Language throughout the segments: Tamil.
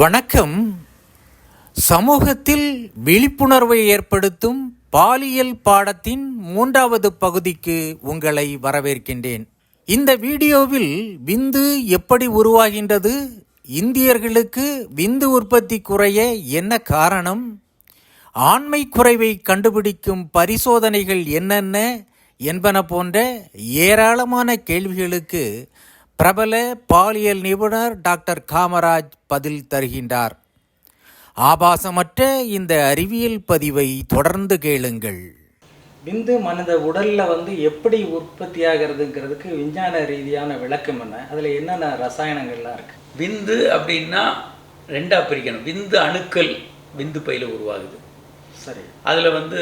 வணக்கம். சமூகத்தில் விழிப்புணர்வை ஏற்படுத்தும் பாலியல் பாடத்தின் மூன்றாவது பகுதிக்கு உங்களை வரவேற்கின்றேன். இந்த வீடியோவில் விந்து எப்படி உருவாகின்றது இந்தியர்களுக்கு விந்து உற்பத்தி குறைய என்ன காரணம் ஆண்மை குறைவை கண்டுபிடிக்கும் பரிசோதனைகள் என்னென்ன என்பன போன்ற ஏராளமான கேள்விகளுக்கு பிரபல பாலியல் நிபுணர் டாக்டர் காமராஜ் பதில் தருகின்றார். ஆபாசமற்ற இந்த அறிவியல் பதிவை தொடர்ந்து கேளுங்கள். விந்து மனித உடல்ல வந்து எப்படி உற்பத்தி ஆகிறதுங்கிறதுக்கு விஞ்ஞான ரீதியான விளக்கம் என்ன? அதுல என்னென்ன ரசாயனங்கள்லாம் இருக்கு? விந்து அப்படின்னா ரெண்டா பிரிக்கணும். விந்து அணுக்கள் விந்து பையில உருவாகுது. சரி. அதில் வந்து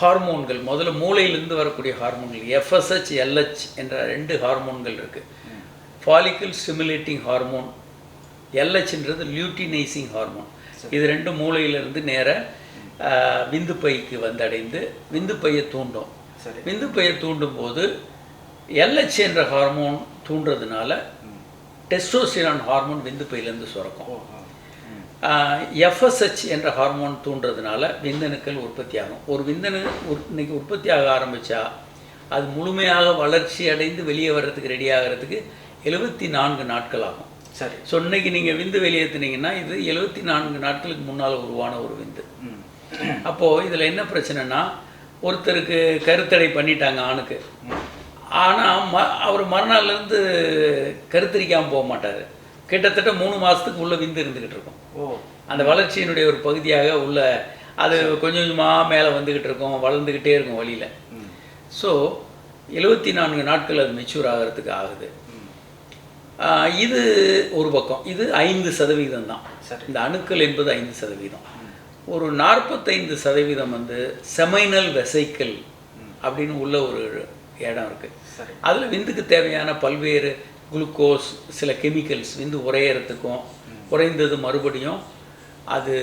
ஹார்மோன்கள் முதல்ல மூளையிலிருந்து வரக்கூடிய ஹார்மோன்கள் எஃப்எஸ்ஹெச் எல்ஹெச் என்ற ரெண்டு ஹார்மோன்கள் இருக்குது ஃபாலிக்கல் ஸ்டிமுலேட்டிங் ஹார்மோன் எல்ஹெச்ன்றது லியூட்டினைசிங் ஹார்மோன் இது ரெண்டும் மூளையிலிருந்து நேர ஆஹ், விந்து பைக்கு வந்தடைந்து விந்து பையை தூண்டும். விந்து பையை தூண்டும் போது எல்ஹெச் என்ற ஹார்மோன் தூண்டுறதுனால டெஸ்டோஸ்டிரான் ஹார்மோன் விந்து பையிலேருந்து சுரக்கும். எஃப்எஸ்ஹெச் என்ற ஹார்மோன் தூண்டுறதுனால விந்தணுக்கள் உற்பத்தி ஆகும் ஒரு விந்தணு இன்னைக்கு உற்பத்தி ஆக ஆரம்பிச்சா அது முழுமையாக வளர்ச்சி அடைந்து வெளியே வர்றதுக்கு ரெடி ஆகிறதுக்கு எழுபத்தி நான்கு நாட்கள் ஆகும் சரி. ஸோ இன்னைக்கு நீங்கள் விந்து வெளியேற்றுனீங்கன்னா இது எழுபத்தி நான்கு நாட்களுக்கு முன்னால் உருவான ஒரு விந்து. அப்போது இதில் என்ன பிரச்சனைனா ஒருத்தருக்கு கருத்தடை பண்ணிட்டாங்க ஆணுக்கு. ஆனால் ம அவர் மறுநாள்லேருந்து கருத்தரிக்காமல் போக மாட்டார். கிட்டத்தட்ட மூணு மாதத்துக்கு உள்ள விந்து இருந்துக்கிட்டு இருக்கும். ஓ. அந்த வளர்ச்சியினுடைய ஒரு பகுதியாக உள்ள அது கொஞ்சம் கொஞ்சமாக மேலே வந்துக்கிட்டு இருக்கும் வளர்ந்துக்கிட்டே இருக்கும் வழியில். ஸோ எழுபத்தி நான்கு நாட்கள் அது மெச்சூர் ஆகிறதுக்கு ஆகுது. இது ஒரு பக்கம். இது ஐந்து சதவீதம் தான். சரி. இந்த அணுக்கள் என்பது ஐந்து சதவீதம். ஒரு நாற்பத்தைந்து சதவீதம் வந்து செமைனல் வெசைக்கல் அப்படின்னு உள்ள ஒரு இடம் இருக்குது அதில் விந்துக்கு தேவையான பல்வேறு குளுக்கோஸ் சில கெமிக்கல்ஸ் விந்து உறையறதுக்கும் உறைந்தது மறுபடியும் அது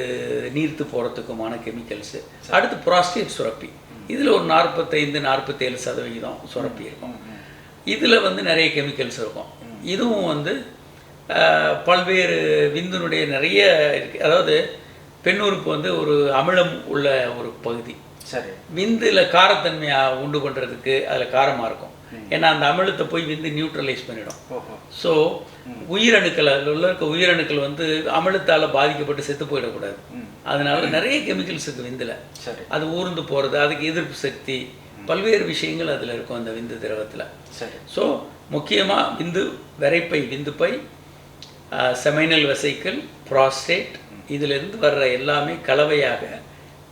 நீர்த்து போகிறதுக்குமான கெமிக்கல்ஸு. அடுத்து புராஸ்டேட் சுரப்பி. இதில் ஒரு நாற்பத்தைந்து நாற்பத்தேழு சதவிகிதம் சுரப்பி இருக்கும். இதில் வந்து நிறைய கெமிக்கல்ஸ் இருக்கும். இதுவும் வந்து பல்வேறு விந்தினுடைய நிறைய இருக்கு. அதாவது பெண்ணுறுப்பு வந்து ஒரு அமிலம் உள்ள ஒரு பகுதி. சரி. விந்துல காரத்தன்மையை உண்டு பண்ணுறதுக்கு அதில் காரமாக இருக்கும். ஏன்னா அந்த அமிலத்தை போய் விந்து நியூட்ரலைஸ் பண்ணிடும். ஸோ உயிரணுக்கள் அதில் உள்ள இருக்க உயிரணுக்கள் வந்து அமிலத்தால் பாதிக்கப்பட்டு செத்து போயிடக்கூடாது. அதனால நிறைய கெமிக்கல்ஸ் இருக்கு விந்துல. சரி. அது ஊர்ந்து போகிறது அதுக்கு எதிர்ப்பு சக்தி பல்வேறு விஷயங்கள் அதில் இருக்கும் அந்த விந்து திரவத்தில். சரி. ஸோ முக்கியமாக விந்து விரைப்பை விந்துப்பை செமைனல் வெசைக்கிள் ப்ராஸ்டேட் இதிலிருந்து வர்ற எல்லாமே கலவையாக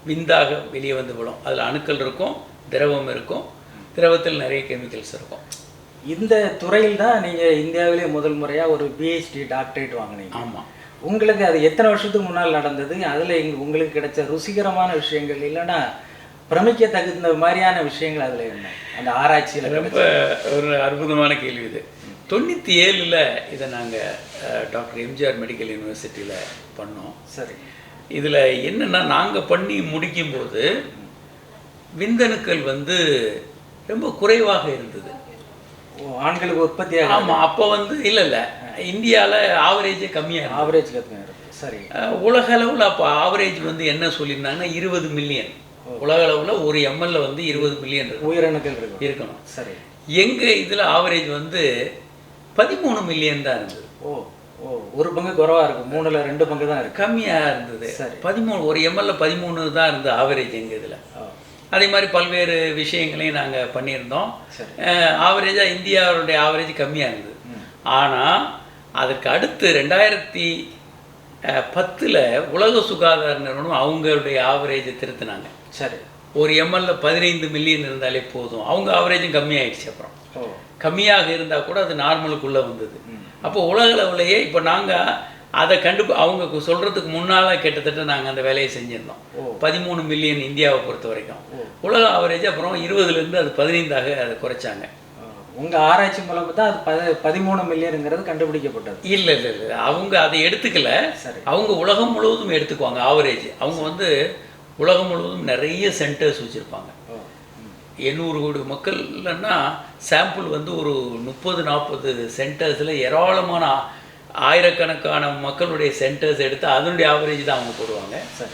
விந்தாக வெளியே வந்து விடும். அதில் அணுக்கள் இருக்கும் திரவம் இருக்கும் திரவத்தில் நிறைய கெமிக்கல்ஸ் இருக்கும். இந்த துறையில் தான் நீங்க இந்தியாவிலே முதல் முறையா ஒரு பிஹெச்டி டாக்டரேட் வாங்குனீங்க. ஆமாம் உங்களுக்கு அது எத்தனை வருஷத்துக்கு முன்னால் நடந்தது? அதுல இங்க உங்களுக்கு கிடைச்ச ருசிகரமான விஷயங்கள் இல்லைன்னா பிரமிக்க தகுந்த மாதிரியான விஷயங்கள் அதுல என்ன அந்த ஆராய்ச்சியில ரொம்ப ஒரு அற்புதமான கேள்வி இது. தொண்ணூற்றி ஏழில் இதை நாங்கள் டாக்டர் எம்ஜிஆர் மெடிக்கல் யூனிவர்சிட்டியில் பண்ணோம். சரி. இதில் என்னென்னா நாங்கள் பண்ணி முடிக்கும்போது விந்தணுக்கள் வந்து ரொம்ப குறைவாக இருந்தது. ஆண்களுக்கு உற்பத்தி ஆமாம் அப்போ வந்து இல்லை இல்லை. இந்தியாவில் ஆவரேஜே கம்மியாக ஆவரேஜ் இருக்கு சரி. உலக அளவில் அப்போ ஆவரேஜ் வந்து என்ன சொல்லியிருந்தாங்கன்னா இருபது மில்லியன் உலக அளவில் ஒரு எம்எல்ல வந்து இருபது மில்லியன் உயிரணுக்கள் இருக்கணும். சரி. எங்கள் இதில் ஆவரேஜ் வந்து பதிமூணு மில்லியன் தான் இருந்தது. ஓ ஓ ஒரு பங்கு குறைவா இருக்கும் மூணுல ரெண்டு பங்கு தான் இருக்கு. கம்மியாக இருந்தது. சரி. பதிமூணு ஒரு எம்எல்ல பதிமூணு தான் இருந்தது ஆவரேஜ் எங்கள் இதில். அதே மாதிரி பல்வேறு விஷயங்களையும் நாங்கள் பண்ணியிருந்தோம். ஆவரேஜாக இந்தியாவுடைய ஆவரேஜ் கம்மியாக இருந்தது. ஆனால் அதற்கு அடுத்து ரெண்டாயிரத்தி பத்தில் உலக சுகாதார நிறுவனம் அவங்களுடைய ஆவரேஜை திருத்தினாங்க. சரி. ஒரு எம்எல்ல பதினைந்து மில்லியன் இருந்தாலே போதும். அவங்க ஆவரேஜும் கம்மியாயிடுச்சு அப்புறம். கம்மியாக இருந்தால் கூட அது நார்மலுக்குள்ளே வந்தது. அப்போ உலக அளவுலையே இப்போ நாங்கள் அதை கண்டு அவங்க சொல்கிறதுக்கு முன்னால் கிட்டத்தட்ட நாங்கள் அந்த வேலையை செஞ்சுருந்தோம். பதிமூணு மில்லியன் இந்தியாவை பொறுத்த வரைக்கும் உலக ஆவரேஜ் அப்புறம் இருபதுலேருந்து அது பதினைந்தாக அதை குறைச்சாங்க. ஓ. உங்க ஆராய்ச்சி மூலமா தான் அது பத பதிமூணு மில்லியனுங்கிறது கண்டுபிடிக்கப்பட்டது. இல்லை இல்லை இல்லை. அவங்க அதை எடுத்துக்கல. சரி. அவங்க உலகம் முழுவதும் எடுத்துக்குவாங்க ஆவரேஜ் அவங்க வந்து உலகம் முழுவதும் நிறைய சென்டர்ஸ் வச்சுருப்பாங்க. எண்ணூறு கோடி மக்கள் இல்லைன்னா சாம்பிள் வந்து ஒரு முப்பது நாற்பது சென்டர்ஸில் ஏராளமான ஆயிரக்கணக்கான மக்களுடைய சென்டர்ஸ் எடுத்து அதனுடைய ஆவரேஜ் தான் அவங்க போடுவாங்க. சரி.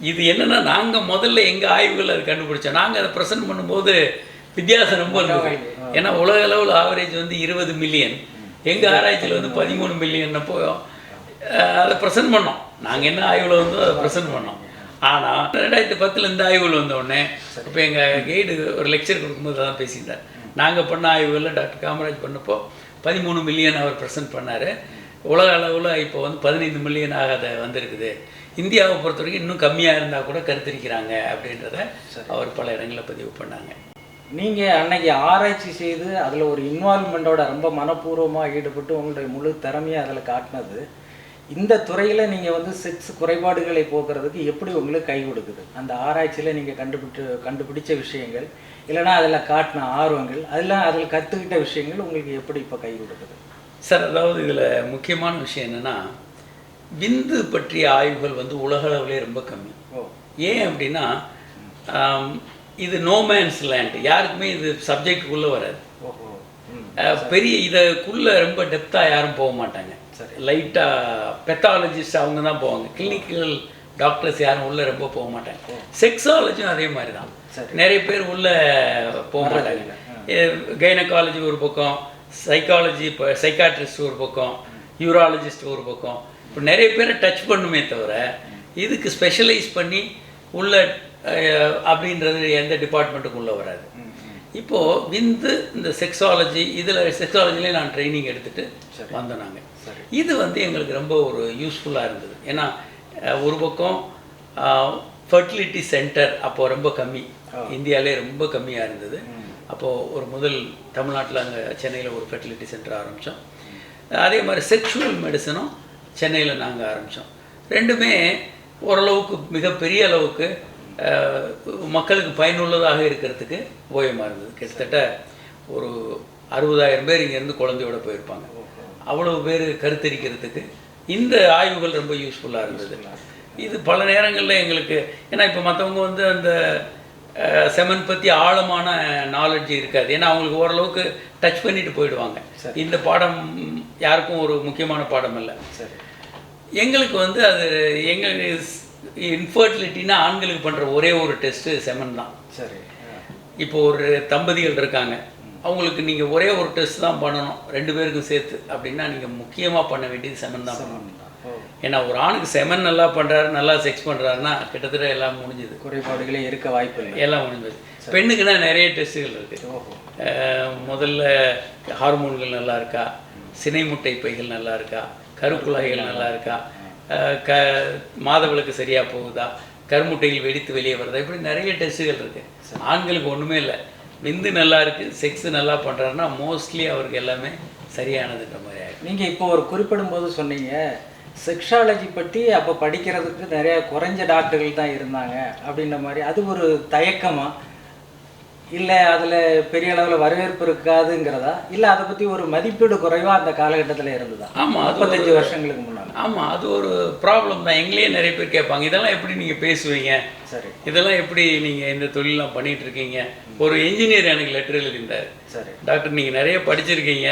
இது என்னன்னா நாங்கள் முதல்ல எங்கள் ஆய்வுகள் அது கண்டுபிடிச்சோம். நாங்கள் அதை ப்ரெசென்ட் பண்ணும்போது வித்தியாசம் ரொம்ப இருந்தது. ஏன்னா உலக அளவில் ஆவரேஜ் வந்து இருபது மில்லியன் எங்கள் ஆராய்ச்சியில் வந்து பதிமூணு மில்லியன் அஹ், அதை ப்ரெசென்ட் பண்ணோம். நாங்கள் என்ன ஆய்வில் வந்தோ அதை ப்ரெசென்ட் பண்ணோம். ஆனால் ரெண்டாயிரத்தி பத்தில் இந்த ஆய்வுகள் வந்த உடனே இப்போ எங்கள் கைடு ஒரு லெக்சர் கொடுக்கும்போது தான் பேசியிருந்தார். நாங்கள் பண்ண ஆய்வுகளில் டாக்டர் காமராஜ் பண்ணப்போ பதிமூணு மில்லியன் அவர் ப்ரெசென்ட் பண்ணார். உலக அளவில் இப்போ வந்து பதினைந்து மில்லியனாக அதை வந்திருக்குது. இந்தியாவை பொறுத்த வரைக்கும் இன்னும் கம்மியாக இருந்தால் கூட கருத்தரிக்கிறாங்க அப்படின்றத அவர் பல இடங்களில் பதிவு பண்ணாங்க. நீங்க அன்னைக்கு ஆராய்ச்சி செய்து அதுல ஒரு இன்வால்மெண்ட்டோட ரொம்ப மனப்பூர்வமா ஈடுபட்டு உங்களுடைய முழு திறமையை அதுல காட்டினது. இந்த துறையில நீங்க வந்து செக்ஸ் குறைபாடுகளை போக்குறதுக்கு எப்படி உங்களுக்கு கை கொடுக்குது? அந்த ஆராய்ச்சியில நீங்க கண்டுபிடிச்சு கண்டுபிடிச்ச விஷயங்கள் இல்லைன்னா அதுல காட்டின ஆர்வங்கள் அதெல்லாம் அதில் கத்துக்கிட்ட விஷயங்கள் உங்களுக்கு எப்படி இப்போ கை கொடுக்குது? சார் அதாவது இதில் முக்கியமான விஷயம் என்னென்னா விந்து பற்றிய ஆய்வுகள் வந்து உலக அளவிலே ரொம்ப கம்மி. ஓ. ஏன் அப்படின்னா இது நோமேன்ஸ் லேண்ட் யாருக்குமே இது சப்ஜெக்டுக்குள்ளே வராது. பெரிய இதுக்குள்ளே ரொம்ப டெப்த்தாக யாரும் போக மாட்டாங்க. சரி. லைட்டாக பெத்தாலஜிஸ்ட் அவங்க தான் போவாங்க. கிளினிக்கல் டாக்டர்ஸ் யாரும் உள்ளே ரொம்ப போக மாட்டாங்க. செக்ஸாலஜியும் அதே மாதிரி தான். நிறைய பேர் உள்ளே போக மாட்டாங்க. கைனகாலஜி ஒரு பக்கம் சைக்காலஜி இப்போ சைக்காட்ரிஸ்ட் ஒரு பக்கம் யூராலஜிஸ்ட் ஒரு பக்கம். இப்போ நிறைய பேரை டச் பண்ணுமே தவிர இதுக்கு ஸ்பெஷலைஸ் பண்ணி உள்ள அப்படின்றது எந்த டிபார்ட்மெண்ட்டுக்கும் உள்ள வராது. இப்போது விந்து இந்த செக்ஸாலஜி இதில் செக்ஸாலஜிலே நான் ட்ரைனிங் எடுத்துட்டு வந்தோம் நாங்கள் இது வந்து எங்களுக்கு ரொம்ப ஒரு யூஸ்ஃபுல்லாக இருந்தது. ஏன்னா ஒரு பக்கம் ஃபர்டிலிட்டி சென்டர் அப்போ ரொம்ப கம்மி. இந்தியாவிலே ரொம்ப கம்மியாக இருந்தது. அப்போது ஒரு முதல் தமிழ்நாட்டில் அங்கே சென்னையில் ஒரு ஃபெர்டிலிட்டி சென்டர் ஆரம்பித்தோம் அதே மாதிரி செக்ஷுவல் மெடிசனும் சென்னையில் நாங்கள் ஆரம்பித்தோம் ரெண்டுமே ஓரளவுக்கு மிகப்பெரிய அளவுக்கு மக்களுக்கு பயனுள்ளதாக இருக்கிறதுக்கு உபயோகமாக இருந்தது கிட்டத்தட்ட ஒரு அறுபதாயிரம் பேர் இங்கேருந்து குழந்தையோட போயிருப்பாங்க. அவ்வளவு பேர் கருத்தரிக்கிறதுக்கு இந்த ஆய்வுகள் ரொம்ப யூஸ்ஃபுல்லாக இருந்தது. இது பல நேரங்களில் எங்களுக்கு ஏன்னா இப்போ மற்றவங்க வந்து அந்த செமன் பற்றி ஆழமான நாலேஜ் இருக்காது. ஏன்னா அவங்களுக்கு ஓரளவுக்கு டச் பண்ணிட்டு போயிடுவாங்க. இந்த பாடம் யாருக்கும் ஒரு முக்கியமான பாடம் இல்லை. சரி. எங்களுக்கு வந்து அது எங்கள் இன்ஃபர்டிலிட்டினா ஆண்களுக்கு பண்ணுற ஒரே ஒரு டெஸ்ட்டு செமன் தான். சரி. இப்போ ஒரு தம்பதிகள் இருக்காங்க. அவங்களுக்கு நீங்கள் ஒரே ஒரு டெஸ்ட் தான் பண்ணணும். ரெண்டு பேருக்கும் சேர்த்து அப்படின்னா நீங்கள் முக்கியமாக பண்ண வேண்டியது செமன் தான். பண்ணணும் ஏன்னா ஒரு ஆணுக்கு செமன் நல்லா பண்ணுறாரு நல்லா செக்ஸ் பண்ணுறாருன்னா கிட்டத்தட்ட எல்லாம் முடிஞ்சுது. குறைபாடுகளே இருக்க வாய்ப்பு இல்லை. எல்லாம் முடிஞ்சது. பெண்ணுக்குன்னா நிறைய டெஸ்ட்டுகள் இருக்குது முதல்ல ஹார்மோன்கள் நல்லா இருக்கா? சினை முட்டை பைகள் நல்லா இருக்கா? கருக்குழாய்கள் நல்லா இருக்கா? க மாதவிளக்கு சரியாக போகுதா? கருமுட்டையில் வெடித்து வெளியே வருதா? இப்படி நிறைய டெஸ்ட்டுகள் இருக்குது ஆண்களுக்கு ஒன்றுமே இல்லை. விந்து நல்லா இருக்குது செக்ஸ் நல்லா பண்ணுறாருன்னா மோஸ்ட்லி அவருக்கு எல்லாமே சரியானதுன்ற மாதிரி ஆயிடும். நீங்கள் இப்போ ஒரு குறிப்பிடும் போது சொன்னீங்க செக்ஷாலஜி பற்றி அப்போ படிக்கிறதுக்கு நிறையா குறைஞ்ச டாக்டர்கள் தான் இருந்தாங்க அப்படின்ற மாதிரி. அது ஒரு தயக்கமாக இல்லை அதில் பெரிய அளவில் வரவேற்பு இருக்காதுங்கிறதா? இல்லை அதை பற்றி ஒரு மதிப்பீடு குறைவா அந்த காலகட்டத்தில் இருந்ததா? ஆமாம் முப்பத்தஞ்சு வருஷங்களுக்கு முன்னால். ஆமாம் அது ஒரு ப்ராப்ளம் தான். எங்களையே நிறைய பேர் கேட்பாங்க இதெல்லாம் எப்படி நீங்கள் பேசுவீங்க? சரி. இதெல்லாம் எப்படி நீங்கள் இந்த தொழிலெலாம் பண்ணிட்டு இருக்கீங்க? ஒரு என்ஜினியர் எனக்கு லெட்டர் எழுதியிருந்தார். சரி. டாக்டர் நீங்கள் நிறைய படிச்சிருக்கீங்க.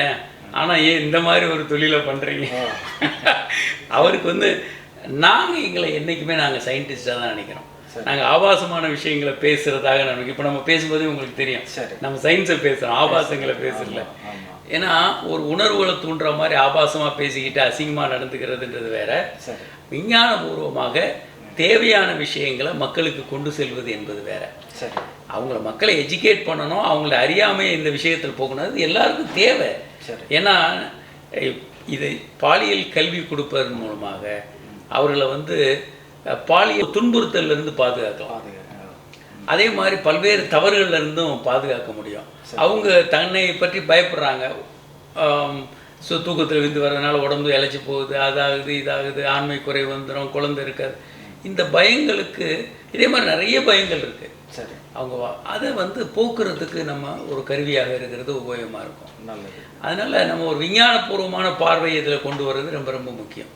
ஆனால் ஏன் இந்த மாதிரி ஒரு தொழிலை பண்ணுறீங்க அவருக்கு வந்து நாங்கள் எங்களை என்றைக்குமே நாங்கள் சயின்டிஸ்டாக தான் நினைக்கிறோம். நாங்கள் ஆபாசமான விஷயங்களை பேசுகிறதாக நினைக்கிறோம் இப்போ நம்ம பேசும்போதே உங்களுக்கு தெரியும். சரி. நம்ம சயின்ஸை பேசுகிறோம் ஆபாசங்களை பேசல ஏன்னா ஒரு உணர்வுகளை தூண்டுற மாதிரி ஆபாசமாக பேசிக்கிட்டு அசிங்கமாக நடந்துக்கிறதுன்றது வேற. சரி. விஞ்ஞானபூர்வமாக தேவையான விஷயங்களை மக்களுக்கு கொண்டு செல்வது என்பது வேற. சரி. அவங்கள மக்களை எஜுகேட் பண்ணணும் அவங்கள அறியாமை இந்த விஷயத்தில் போகணும். அது எல்லாருக்கும் தேவை. சரி. ஏன்னா இது பாலியல் கல்வி கொடுப்பதன் மூலமாக அவர்களை வந்து பாலியல் துன்புறுத்தல்ல இருந்து பாதுகாக்கலாம். பாதுகாக்க அதே மாதிரி பல்வேறு தவறுகள்ல இருந்தும் பாதுகாக்க முடியும். அவங்க தன்னை பற்றி பயப்படுறாங்க. ஸோ தூக்கத்தில் விந்து வர்றதுனால உடம்பு இழைச்சி போகுது அதாகுது இதாகுது ஆண்மை குறைவு வந்துடும் குழந்தை இருக்காது. இந்த பயங்களுக்கு இதே மாதிரி நிறைய பயங்கள் இருக்குது சரி. அவங்க அதை வந்து போக்குறதுக்கு நம்ம ஒரு கருவியாக இருக்கிறது உபயோகமாக இருக்கும். நல்லது. அதனால் நம்ம ஒரு விஞ்ஞானபூர்வமான பார்வையை இதில் கொண்டு வர்றது ரொம்ப ரொம்ப முக்கியம்.